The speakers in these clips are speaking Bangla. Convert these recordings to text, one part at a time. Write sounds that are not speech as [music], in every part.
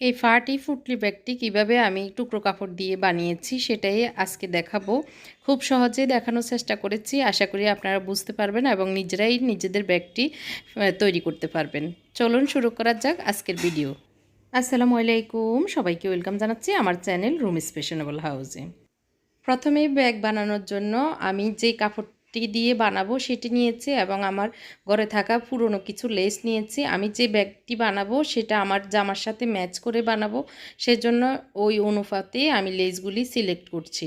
এই ফাটি ফুটলি ব্যাগটি কীভাবে আমি টুকরো কাপড় দিয়ে বানিয়েছি সেটাই আজকে দেখাবো। খুব সহজে দেখানোর চেষ্টা করেছি, আশা করি আপনারা বুঝতে পারবেন এবং নিজেরাই নিজেদের ব্যাগটি তৈরি করতে পারবেন। চলুন শুরু করা যাক আজকের ভিডিও। আসসালামু আলাইকুম, সবাইকে ওয়েলকাম জানাচ্ছি আমার চ্যানেল রুম স্পেশনেবল হাউসে। প্রথমে ব্যাগ বানানোর জন্য আমি যে কাপড়টি দিয়ে বানাবো, সেটি নিয়েছি এবং আমার ঘরে থাকা পুরনো কিছু লেস নিয়েছি। আমি যে ব্যাগটি বানাবো, সেটা আমার জামার সাথে ম্যাচ করে বানাবো। সেজন্য ওই অনুপাতে আমি লেসগুলি সিলেক্ট করছি।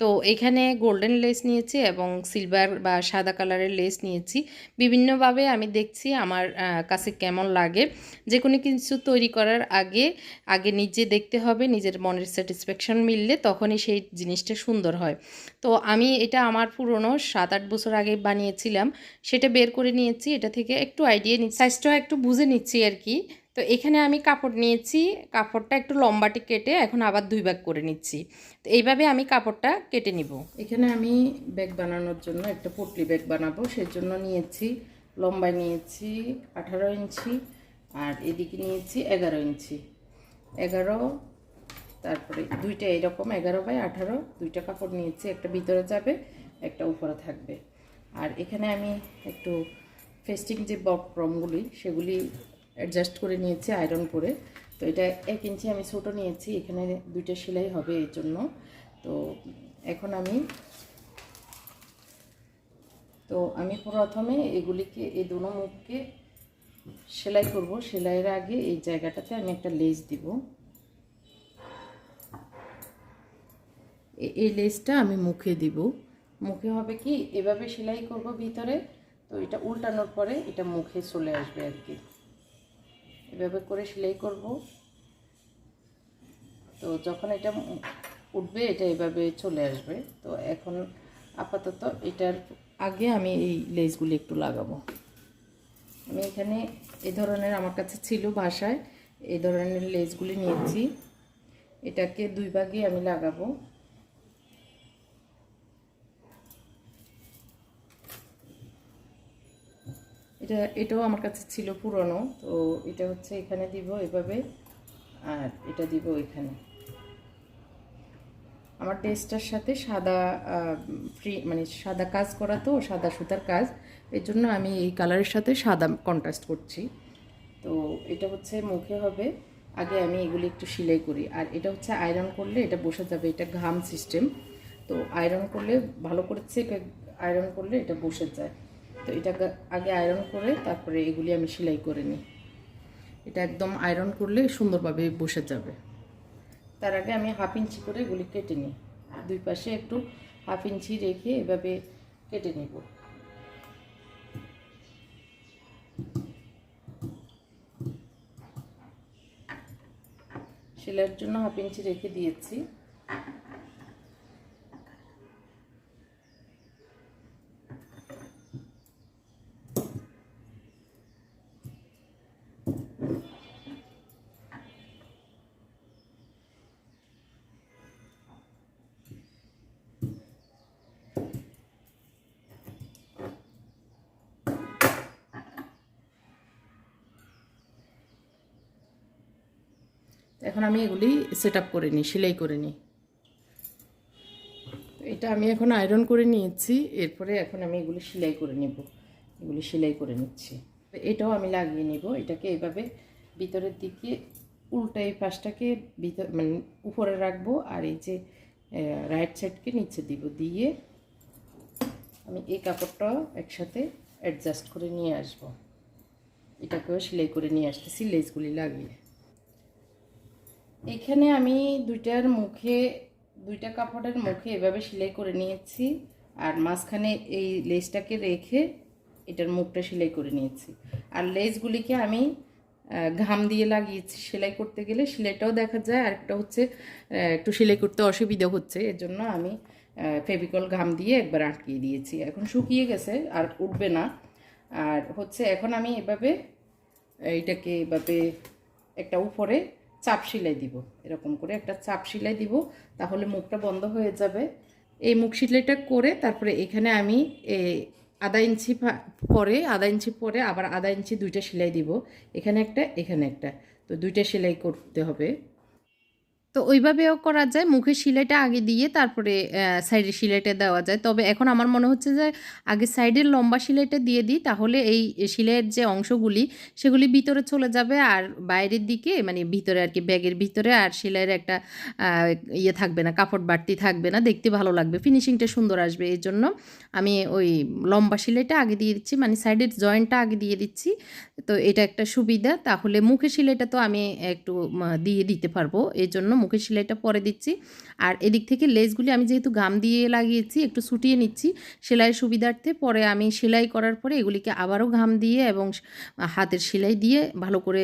তো এখানে গোল্ডেন লেস নিয়েছি এবং সিলভার বা সাদা কালারের লেস নিয়েছি। বিভিন্নভাবে আমি দেখছি আমার কাছে কেমন লাগে। যে কোনো কিছু তৈরি করার আগে আগে নিজে দেখতে হবে, নিজের মনের স্যাটিসফ্যাকশন মিললে তখনই সেই জিনিসটা সুন্দর হয়। তো আমি এটা আমার পুরনো সাত আট বছর আগে বানিয়েছিলাম। সেটা বের করে নিয়েছি। এটা থেকে একটু আইডিয়া নিচ্ছি সাইজটা একটু বুঝে নিচ্ছি আর কি। তো এখানে আমি কাপড় নিয়েছি, কাপড়টা একটু লম্বাটি কেটে এখন আবার দুই ভাগ করে নিচ্ছি। তো এইভাবে আমি কাপড়টা কেটে নিব। এখানে আমি ব্যাগ বানানোর জন্য একটা পটলি ব্যাগ বানাবো, সেজন্য নিয়েছি লম্বায় নিয়েছি আঠারো ইঞ্চি আর এদিকে নিয়েছি এগারো ইঞ্চি। এগারো, তারপরে দুইটা এরকম এগারো বাই আঠারো, দুইটা কাপড় নিয়েছি, একটা ভিতরে যাবে, একটা উপরে থাকবে। আর এখানে আমি একটু ফেস্টিং যে বক্রমগুলি সেগুলি অ্যাডজাস্ট করে নিয়েছি আয়রন করে। তো এটা এক ইঞ্চি আমি ছোটো নিয়েছি, এখানে দুইটা সেলাই হবে এই জন্য। তো এখন আমি, তো আমি প্রথমে এগুলিকে, এই দুনো মুখকে সেলাই করব। সেলাইয়ের আগে এই জায়গাটাতে আমি একটা লেস দিব। এই লেসটা আমি মুখে দিব। মুখে হবে কি, এভাবে সেলাই করব ভিতরে। তো এটা উল্টানোর পরে এটা মুখে চলে আসবে আর কি। এভাবে করে সেলাই করব। তো যখন এটা উঠবে, এটা এভাবে চলে আসবে। তো এখন আপাতত এটার আগে আমি এই লেসগুলি একটু লাগাবো। আমি এখানে এ ধরনের আমার কাছে ছিল বাসায় এই ধরনের লেসগুলি নিয়েছি। এটাকে দুই ভাগে আমি লাগাবো। এটা, এটাও আমার কাছে ছিল পুরনো, তো এটা হচ্ছে এখানে দিব এভাবে, আর এটা দিব এখানে। আমার ড্রেসটার সাথে সাদা ফ্রি মানে সাদা কাজ করা তো, সাদা সুতার কাজ, এর জন্য আমি এই কালারের সাথে সাদা কন্ট্রাস্ট করছি। তো এটা হচ্ছে মুখে হবে, আগে আমি এগুলি একটু সেলাই করি, আর এটা হচ্ছে আয়রন করলে এটা বসে যাবে, এটা ঘাম সিস্টেম তো আয়রন করলে, ভালো করে চেপে আয়রন করলে এটা বসে যায়। তো এটা আগে আয়রন করে তারপরে এগুলি আমি সেলাই করে নিই। এটা একদম আয়রন করলে সুন্দরভাবে বসে যাবে। তার আগে আমি হাফ ইঞ্চি করে এগুলি কেটে নিই। দুই পাশে একটু হাফ ইঞ্চি রেখে এভাবে কেটে নিব। সেলাইয়ের জন্য হাফ ইঞ্চি রেখে দিয়েছি। এখন আমি এগুলি সেট আপ করে নিই, সেলাই করে নিই। এটা আমি এখন আয়রন করে নিয়েছি, এরপরে এখন আমি এগুলি সেলাই করে নেব, এগুলি সেলাই করে নিচ্ছি। এটাও আমি লাগিয়ে নিব, এটাকে এইভাবে ভিতরের দিকে উল্টা এই পাশটাকে ভিতর মানে উপরে রাখব, আর এই যে রাইট সাইডকে নিচে দিব, দিয়ে আমি এই কাপড়টাও একসাথে অ্যাডজাস্ট করে নিয়ে আসব। এটাকেও সেলাই করে নিয়ে আসতেছি লেসগুলি লাগিয়ে। এখানে আমি দুইটার মুখে, দুইটা কাপড়ের মুখে এভাবে সেলাই করে নিয়েছি। আর মাঝখানে এই লেসটাকে রেখে এটার মুখটা সেলাই করে নিয়েছি। আর লেসগুলিকে আমি ঘাম দিয়ে লাগিয়েছি সেলাই করতে গেলে। সেলাইটাও দেখা যায় আর একটা হচ্ছে একটু সেলাই করতে অসুবিধা হচ্ছে। এর জন্য আমি ফেভিকল ঘাম দিয়ে একবার আটকিয়ে দিয়েছি। এখন শুকিয়ে গেছে, আর উঠবে না। আর হচ্ছে এখন আমি এভাবে, এইটাকে এভাবে একটা উপরে চাপ সেলাই দিব। এরকম করে একটা চাপ সেলাই দিব, তাহলে মুখটা বন্ধ হয়ে যাবে। এই মুখ সেলাইটা করে তারপরে এখানে আমি আধা ইঞ্চি পরে, আধা ইঞ্চি পরে আবার আধা ইঞ্চি দুইটা সেলাই দিব। এখানে একটা এখানে একটা। তো দুইটা সেলাই করতে হবে। তো ওইভাবেও করা যায়। মুখের সেলাইটা আগে দিয়ে তারপরে সাইডের সেলাইটা দেওয়া যায়। তবে এখন আমার মনে হচ্ছে যে, আগে সাইডের লম্বা সেলাইটা দিয়ে দিই, তাহলে এই সেলাইয়ের যে অংশগুলি, সেগুলি ভিতরে চলে যাবে আর বাইরের দিকে মানে ভিতরে আর কি, ব্যাগের ভিতরে আর সেলাইয়ের একটা ইয়ে থাকবে না, কাপড় বাড়তি থাকবে না। দেখতে ভালো লাগবে, ফিনিশিংটা সুন্দর আসবে এই জন্য আমি ওই লম্বা সেলাইটা আগে দিয়ে দিচ্ছি মানে সাইডের জয়েন্টটা আগে দিয়ে দিচ্ছি। তো এটা একটা সুবিধা, তাহলে মুখে সেলাইটা তো আমি একটু দিয়ে দিতে পারব, এই জন্য মুখের সেলাইটা পরে দিচ্ছি। আর এদিক থেকে লেসগুলি আমি যেহেতু গাম দিয়ে লাগিয়েছি, একটু ছুটিয়ে নিচ্ছি সেলাইয়ের সুবিধার্থে পরে আমি সেলাই করার পরে এগুলিকে আবারও ঘাম দিয়ে এবং হাতের সেলাই দিয়ে ভালো করে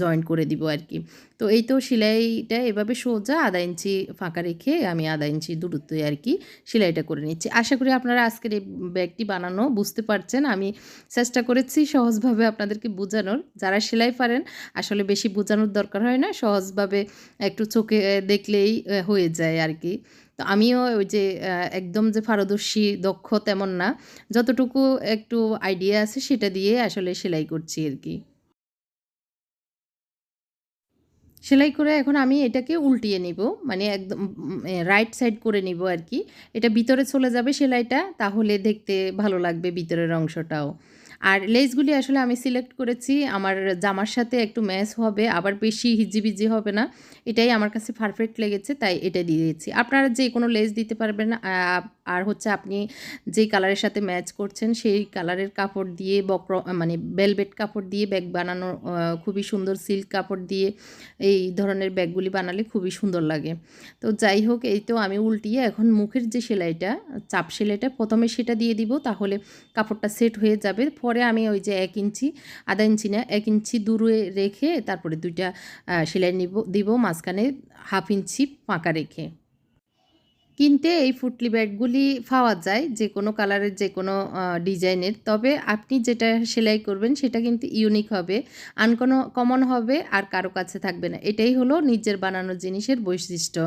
জয়েন্ট করে দিব আর কি। তো এই তো সেলাইটা এভাবে সোজা আধা ইঞ্চি ফাঁকা রেখে আমি আধা ইঞ্চি দূরত্বে আর কি সেলাইটা করে নিচ্ছি। আশা করি আপনারা আজকের এই ব্যাগটি বানানো বুঝতে পারছেন। আমি চেষ্টা করেছি সহজভাবে আপনাদেরকে বোঝানোর। যারা সেলাই পারেন, আসলে বেশি বোঝানোর দরকার হয় না। সহজভাবে একটু চোখে দেখলেই হয়ে যায়। আর কি তো আমিও ওই যে একদম যে পারদর্শী, দক্ষ তেমন না। যতটুকু একটু আইডিয়া আছে সেটা দিয়ে আসলে সেলাই করছি আর কি সেলাই করে এখন আমি এটাকে উল্টিয়ে নিব। মানে একদম রাইট সাইড করে নিব আর কি এটা ভিতরে চলে যাবে সেলাইটা, তাহলে দেখতে ভালো লাগবে ভিতরের অংশটাও। আর লেসগুলি আসলে আমি সিলেক্ট করেছি। আমার জামার সাথে একটু ম্যাচ হবে, আবার বেশি হিজিবিজি হবে না। এটাই আমার কাছে পারফেক্ট লেগেছে, তাই এটা দিয়ে দিয়েছি। আপনারা যে কোনো লেস দিতে পারবেন আর হচ্ছে আপনি যেই কালারের সাথে ম্যাচ করছেন, সেই কালারের কাপড় দিয়ে বক্র মানে বেলভেট কাপড় দিয়ে ব্যাগ বানানো খুবই সুন্দর সিল্ক কাপড় দিয়ে এই ধরনের ব্যাগগুলি বানালে খুবই সুন্দর লাগে। তো যাই হোক, এই তো আমি উল্টিয়ে এখন মুখের যে সেলাইটা, চাপ সেলাইটা, প্রথমে সেটা দিয়ে দিব তাহলে কাপড়টা সেট হয়ে যাবে। পরে আমি ওই যে এক ইঞ্চি, আধা ইঞ্চি না, এক ইঞ্চি দূরে রেখে তারপরে দুইটা সেলাই নিব, দিব মাঝখানে হাফ ইঞ্চি ফাঁকা রেখে। কিনতে এই ফুটলি ব্যাগগুলি পাওয়া যায় যে কোনো কালারের যে কোনো ডিজাইনের। তবে আপনি যেটা সেলাই করবেন সেটা কিন্তু ইউনিক হবে, আনকোনো, কমন হবে আর কারও কাছে থাকবে না। এটাই হলো নিজের বানানো জিনিসের বৈশিষ্ট্য।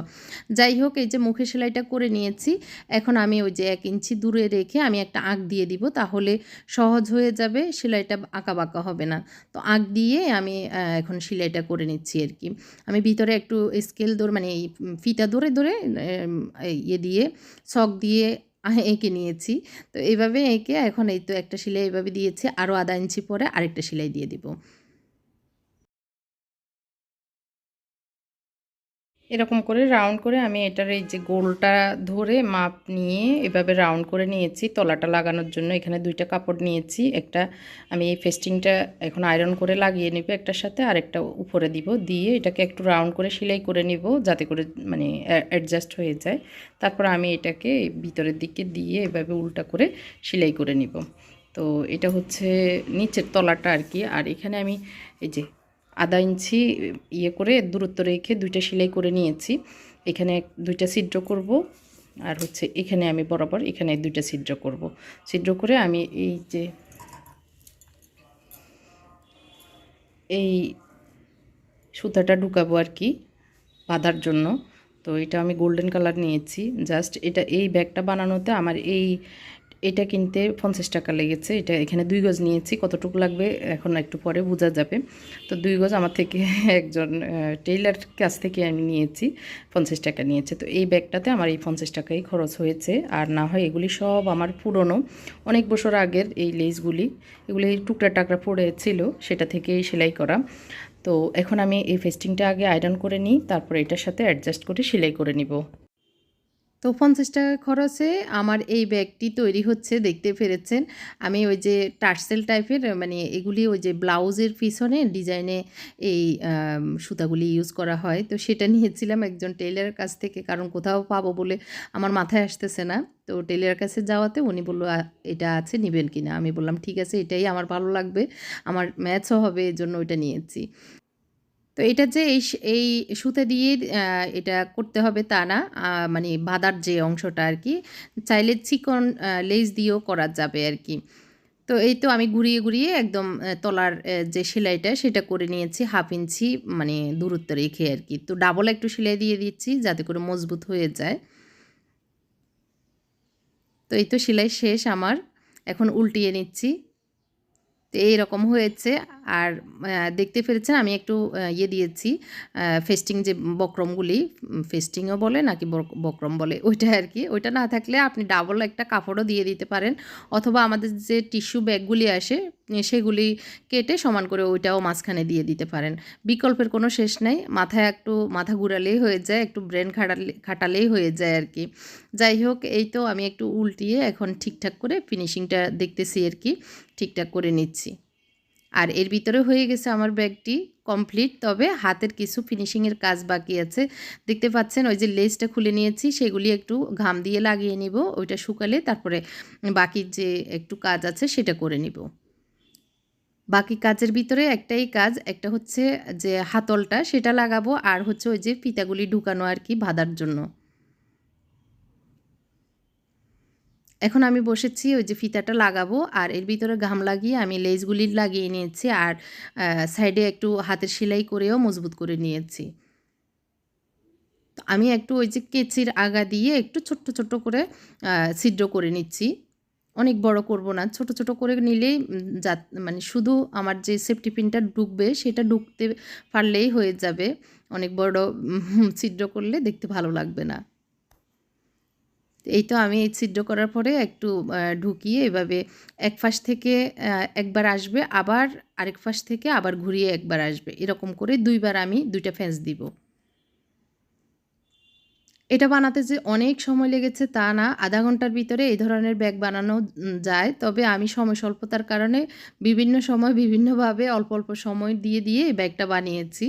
যাই হোক, এই যে মুখে সেলাইটা করে নিয়েছি, এখন আমি ওই যে এক ইঞ্চি দূরে রেখে আমি একটা আঁক দিয়ে দিব, তাহলে সহজ হয়ে যাবে, সেলাইটা আঁকা বাঁকা হবে না। তো আঁক দিয়ে আমি এখন সেলাইটা করে নিচ্ছি আর কি। আমি ভিতরে একটু স্কেল ধরে মানে এই ফিতা ধরে ধরে এই ইয়ে দিয়ে শক দিয়ে এঁকে নিয়েছি। তো এইভাবে এঁকে এখন এই তো একটা সেলাই এইভাবে দিয়েছি, আরও আধা ইঞ্চি পরে আরেকটা সেলাই দিয়ে দিব। এরকম করে রাউন্ড করে আমি এটার এই যে গোলটা ধরে মাপ নিয়ে এভাবে রাউন্ড করে নিয়েছি। তলাটা লাগানোর জন্য এখানে দুইটা কাপড় নিয়েছি। একটা আমি এই ফেস্টিংটা এখন আয়রন করে লাগিয়ে নিব একটার সাথে আর একটা উপরে দিব। দিয়ে এটাকে একটু রাউন্ড করে সেলাই করে নিব যাতে করে মানে অ্যাডজাস্ট হয়ে যায়। তারপর আমি এটাকে ভিতরের দিকে দিয়ে এভাবে উল্টা করে সেলাই করে নিব। তো এটা হচ্ছে নিচের তলাটা আর কি। আর এখানে আমি এই যে আধা ইঞ্চি ইয়ে করে দূরত্ব রেখে দুইটা সেলাই করে নিয়েছি। এখানে দুইটা ছিদ্র করব আর হচ্ছে এখানে আমি বরাবর এখানে দুইটা ছিদ্র করব। ছিদ্র করে আমি এই যে এই সুতাটা ঢুকাবো আর কি বাঁধার জন্য। তো এটা আমি গোল্ডেন কালার নিয়েছি। জাস্ট এটা এই ব্যাগটা বানানোতে আমার এই এটা কিনতে পঞ্চাশ টাকা লেগেছে। এটা এখানে দুই গজ নিয়েছি, কতটুকু লাগবে এখন একটু পরে বোঝা যাবে। তো দুই গজ আমার থেকে [laughs] একজন টেইলার কাছ থেকে আমি নিয়েছি, পঞ্চাশ টাকা নিয়েছে। তো এই ব্যাগটাতে আমার এই পঞ্চাশ টাকাই খরচ হয়েছে। আর না হয় এগুলি সব আমার পুরনো। অনেক বছর আগের এই লেসগুলি, এগুলি টুকরা টাকরা পড়েছিল সেটা থেকেই সেলাই করা। তো এখন আমি এই ফেস্টিংটা আগে আয়রন করে নিই, তারপর এটার সাথে অ্যাডজাস্ট করে সেলাই করে নিব। তো পঞ্চাশ টাকা খরচে আমার এই ব্যাগটি তৈরি হচ্ছে, দেখতে পেরেছেন। আমি ওই যে টার্সেল টাইপের মানে এগুলি ওই যে ব্লাউজের পিছনে ডিজাইনে এই সুতাগুলি ইউজ করা হয়। তো সেটা নিয়েছিলাম একজন টেইলারের কাছ থেকে, কারণ কোথাও পাবো বলে আমার মাথায় আসতেছে না। তো টেইলারের কাছে যাওয়াতে উনি বলল এটা আছে, নেবেন কি না আমি বললাম, ঠিক আছে, এটাই আমার ভালো লাগবে। আমার ম্যাচও হবে এই জন্য ওইটা নিয়েছি। তো এটা যে এই এই সুতা দিয়ে এটা করতে হবে তা না। মানে বাঁধার যে অংশটা আর কি চাইলে চিকন লেস দিয়েও করা যাবে আর কি তো এই তো আমি ঘুরিয়ে ঘুরিয়ে একদম তলার যে সেলাইটা, সেটা করে নিয়েছি, হাফ ইঞ্চি মানে দূরত্ব রেখে আর কি তো ডাবল একটু সেলাই দিয়ে দিচ্ছি, যাতে করে মজবুত হয়ে যায়। তো এই তো সেলাই শেষ আমার। এখন উল্টিয়ে নিচ্ছি। তো এইরকম হয়েছে। আর দেখতে পেরেছেন আমি একটু ইয়ে দিয়েছি ফেস্টিং যে বক্রমগুলি ফেস্টিংও বলে নাকি বক- বক্রম বলে, ওইটা আর কি। ওইটা না থাকলে আপনি ডাবল একটা কাপড়ও দিয়ে দিতে পারেন, অথবা আমাদের যে টিস্যু ব্যাগগুলি আসে সেগুলি কেটে সমান করে ওইটাও মাঝখানে দিয়ে দিতে পারেন। বিকল্পের কোনো শেষ নাই, মাথায় একটু, মাথা ঘুরালেই হয়ে যায়, একটু ব্রেন খাটালে খাটালেই হয়ে যায় আর কি। যাই হোক, এই তো আমি একটু উল্টিয়ে এখন ঠিকঠাক করে ফিনিশিংটা দেখতেছি আর কি, ঠিকঠাক করে নিচ্ছি। আর এর ভিতরে হয়ে গেছে আমার ব্যাগটি কমপ্লিট। তবে হাতের কিছু ফিনিশিংয়ের কাজ বাকি আছে। দেখতে পাচ্ছেন, ওই যে লেসটা খুলে নিয়েছি, সেগুলি একটু ঘাম দিয়ে লাগিয়ে নিব, ওইটা শুকালে তারপরে বাকি যে একটু কাজ আছে সেটা করে নিব। বাকি কাজের ভিতরে একটাই কাজ, একটা হচ্ছে যে হাতলটা সেটা লাগাবো, আর হচ্ছে ওই যে ফিতাগুলি ঢুকানো আর কি বাঁধার জন্য। এখন আমি বসেছি, ওই যে ফিতাটা লাগাবো আর এর ভিতরে ঘাম লাগিয়ে আমি লেসগুলি লাগিয়ে নিয়েছি আর সাইডে একটু হাতের সেলাই করেও মজবুত করে নিয়েছি। আমি একটু ওই যে কেচির আগা দিয়ে একটু ছোট্ট ছোট্ট করে ছিদ্র করে নিচ্ছি। অনেক বড় করব না, ছোট ছোট করে নিলেই যা মানে শুধু আমার যে সেফটি পিনটা ঢুকবে সেটা ঢুকতে পারলেই হয়ে যাবে। অনেক বড় ছিদ্র করলে দেখতে ভালো লাগবে না। এই তো আমি এই ছিদ্র করার পরে একটু ঢুকিয়ে এভাবে এক ফাঁস থেকে একবার আসবে, আবার আরেক ফাঁস থেকে আবার ঘুরিয়ে একবার আসবে। এরকম করে দুইবার আমি দুইটা ফ্যাঁস দিব। এটা বানাতে যে অনেক সময় লেগেছে তা না, আধা ঘণ্টার ভিতরে এই ধরনের ব্যাগ বানানো যায়। তবে আমি সময় স্বল্পতার কারণে বিভিন্ন সময় বিভিন্নভাবে অল্প অল্প সময় দিয়ে দিয়ে এই ব্যাগটা বানিয়েছি।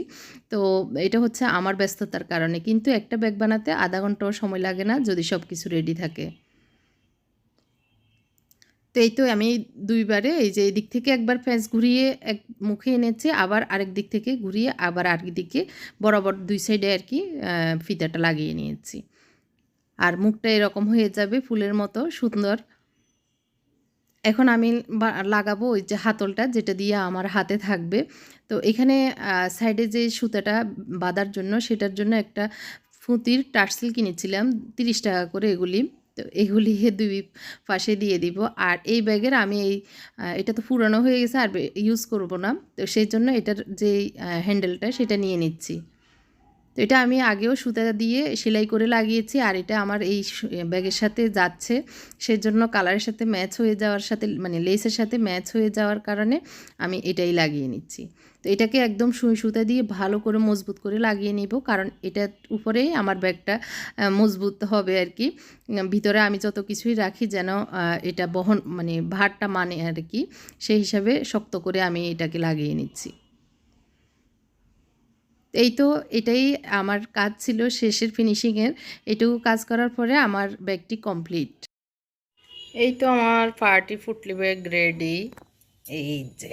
তো এটা হচ্ছে আমার ব্যস্ততার কারণে। কিন্তু একটা ব্যাগ বানাতে আধা ঘন্টাও সময় লাগে না যদি সব কিছু রেডি থাকে। তো এই তো আমি দুইবারে এই যে এই দিক থেকে একবার প্যাঁচ ঘুরিয়ে এক মুখে এনেছি, আবার আরেক দিক থেকে ঘুরিয়ে আবার আরেক দিকে বরাবর দুই সাইডে আর কি ফিতাটা লাগিয়ে নিয়েছি। আর মুখটা এরকম হয়ে যাবে ফুলের মতো, সুন্দর। এখন আমি লাগাবো ওই যে হাতলটা যেটা দিয়ে আমার হাতে থাকবে। তো এখানে সাইডে যে সুতাটা বাঁধার জন্য সেটার জন্য একটা ফুতির টার্সেল কিনেছিলাম, তিরিশ টাকা করে এগুলি। তো এগুলি দুই পাশে দিয়ে দিব। আর এই ব্যাগের আমি এই এটা তো পুরানো হয়ে গেছে, আর ইউজ করব না। তো সেই জন্য এটার যে হ্যান্ডেলটা সেটা নিয়ে নিচ্ছি। তো এটা আমি আগেও সুতা দিয়ে সেলাই করে লাগিয়েছি, আর এটা আমার এই ব্যাগের সাথে যাচ্ছে। সেজন্য কালারের সাথে ম্যাচ হয়ে যাওয়ার সাথে মানে লেসের সাথে ম্যাচ হয়ে যাওয়ার কারণে আমি এটাই লাগিয়ে নিচ্ছি। তো এটাকে একদম সুই সুতা দিয়ে ভালো করে মজবুত করে লাগিয়ে নিব, কারণ এটার উপরেই আমার ব্যাগটা মজবুত হবে আর কি। ভিতরে আমি যত কিছুই রাখি যেন এটা বহন মানে ভারটা মানে আর কি, সেই হিসাবে শক্ত করে আমি এটাকে লাগিয়ে নিচ্ছি। এই তো এটাই আমার কাজ ছিল শেষের ফিনিশিংয়ের এটুকু কাজ করার পরে আমার ব্যাগটি কমপ্লিট এই তো আমার পার্টি ফুটলি ব্যাগ রেডি এই যে।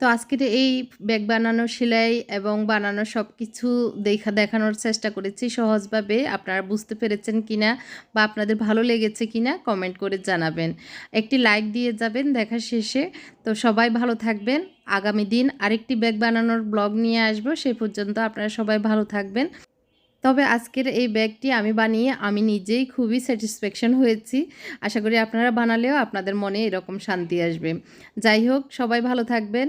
তো আজকের এই ব্যাগ বানানো সেলাই এবং বানানো সব কিছু দেখা, দেখানোর চেষ্টা করেছি সহজভাবে। আপনারা বুঝতে পেরেছেন কিনা বা আপনাদের ভালো লেগেছে কিনা কমেন্ট করে জানাবেন। একটি লাইক দিয়ে যাবেন দেখা শেষে। তো সবাই ভালো থাকবেন। আগামী দিন আরেকটি ব্যাগ বানানোর ব্লগ নিয়ে আসব। সেই পর্যন্ত আপনারা সবাই ভালো থাকবেন। তবে আজকের এই ব্যাগটি আমি বানিয়ে আমি নিজেই খুবই স্যাটিসফ্যাকশন হয়েছি। আশা করি আপনারা বানালেও আপনাদের মনে এরকম শান্তি আসবে। যাই হোক, সবাই ভালো থাকবেন।